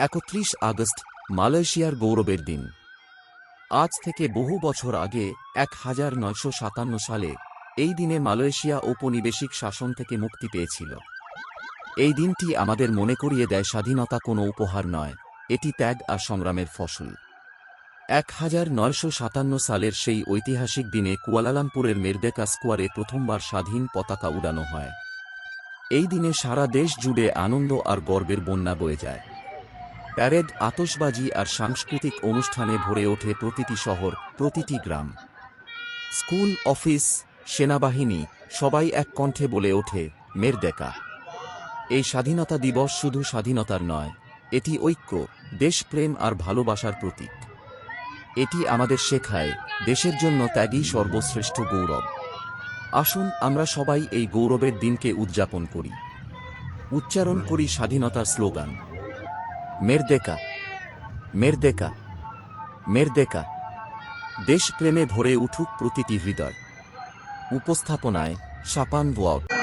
একত্রিশ আগস্ট, মালয়েশিয়ার গৌরবের দিন। আজ থেকে বহু বছর আগে, এক হাজার নয়শো সাতান্ন সালে, এই দিনে মালয়েশিয়া ঔপনিবেশিক শাসন থেকে মুক্তি পেয়েছিল। এই দিনটি আমাদের মনে করিয়ে দেয় স্বাধীনতা কোনো উপহার নয়, এটি ত্যাগ আর সংগ্রামের ফসল। এক হাজার নয়শো সাতান্ন সালের সেই ঐতিহাসিক দিনে কুয়ালালামপুরের মেরদেকা স্কোয়ারে প্রথমবার স্বাধীন পতাকা উড়ানো হয়। এই দিনে সারা দেশ জুড়ে আনন্দ আর গর্বের বন্যা বয়ে যায়। প্যারেড, আতশবাজি আর সাংস্কৃতিক অনুষ্ঠানে ভরে ওঠে প্রতিটি শহর, প্রতিটি গ্রাম। স্কুল, অফিস, সেনাবাহিনী সবাই এক কণ্ঠে বলে ওঠে মেরদেকা এই স্বাধীনতা দিবস শুধু স্বাধীনতার নয়, এটি ঐক্য, দেশপ্রেম আর ভালোবাসার প্রতীক। এটি আমাদের শেখায়, দেশের জন্য ত্যাগই সর্বশ্রেষ্ঠ গৌরব। আসুন আমরা সবাই এই গৌরবের দিনকে উদযাপন করি। উচ্চারণ করি স্বাধীনতার স্লোগান। মেরদেকা মেরদেকা মেরদেকা দেশপ্রেমে ভরে উঠুক প্রতিটি হৃদয়। উপস্থাপনায় সাপান ওয়াক